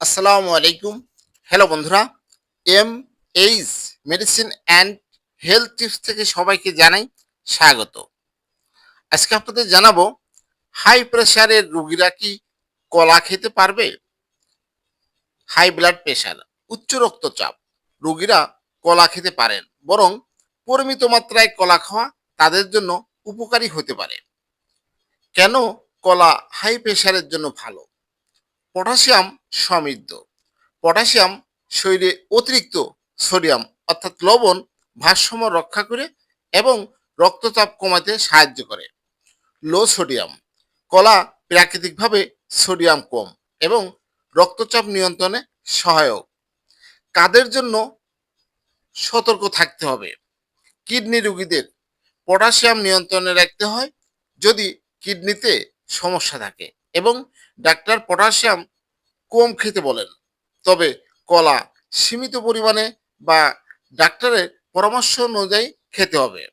আসসালামু আলাইকুম। হ্যালো বন্ধুরা M H medicine and health tips থেকে সবাইকে জানাই স্বাগত। আজকে আপনাদের জানাব হাই প্রেশারের রোগীরা কি কলা খেতে পারবে? হাই ব্লাড প্রেশার উচ্চ রক্তচাপ, রোগীরা কলা খেতে পারেন, বরং পরিমিত মাত্রায় কলা খাওয়া তাদের জন্য উপকারী হতে পারে। কেন কলা হাই প্রেশারের জন্য ভালো? পটাশিয়াম সমৃদ্ধ। পটাশিয়াম শরীরে অতিরিক্ত সোডিয়াম, অর্থাৎ লবণ, ভারসাম্য রক্ষা করে এবং রক্তচাপ কমাতে সাহায্য করে। লো সোডিয়াম, কলা প্রাকৃতিকভাবে সোডিয়াম কম এবং রক্তচাপ নিয়ন্ত্রণে সহায়ক। কাদের জন্য সতর্ক থাকতে হবে? কিডনি রোগীদের পটাশিয়াম নিয়ন্ত্রণে রাখতে হয় যদি কিডনিতে সমস্যা থাকে এবং ডাক্তার পটাশিয়াম কম খেতে বলেন। তবে কলা সীমিত পরিমাণে বা ডাক্তারের পরামর্শ অনুযায়ী খেতে হবে।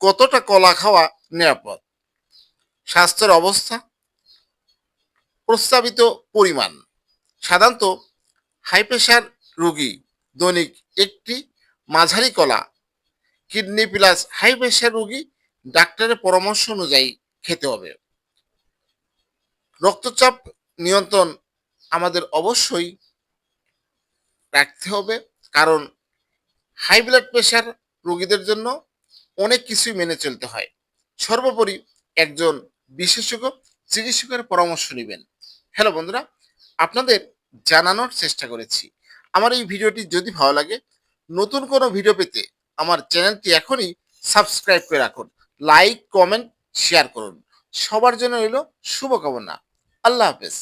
কতটা কলা খাওয়া নিরাপদ? স্বাস্থ্যের অবস্থা? প্রস্তাবিত পরিমাণ? সাধারণত হাই প্রেশার রোগী দৈনিক একটি মাঝারি কলা। কিডনি প্লাস হাই প্রেশার রোগী ডাক্তারের পরামর্শ অনুযায়ী খেতে হবে। রক্তচাপ নিয়ন্ত্রণ আমাদের অবশ্যই রাখতে হবে। কারণ হাই ব্লাড প্রেশার রোগীদের জন্য অনেক কিছুই মেনে চলতে হয়। সর্বোপরি একজন বিশেষজ্ঞ চিকিৎসকের পরামর্শ নেবেন। হ্যালো বন্ধুরা, আপনাদের জানানোর চেষ্টা করেছি। আমার এই ভিডিওটি যদি ভালো লাগে, নতুন কোনো ভিডিও পেতে আমার চ্যানেলটি এখনই সাবস্ক্রাইব করে রাখুন। লাইক কমেন্ট শেয়ার করুন। সবার জন্য রইল শুভকামনা। আল্লাহ হাফেজ।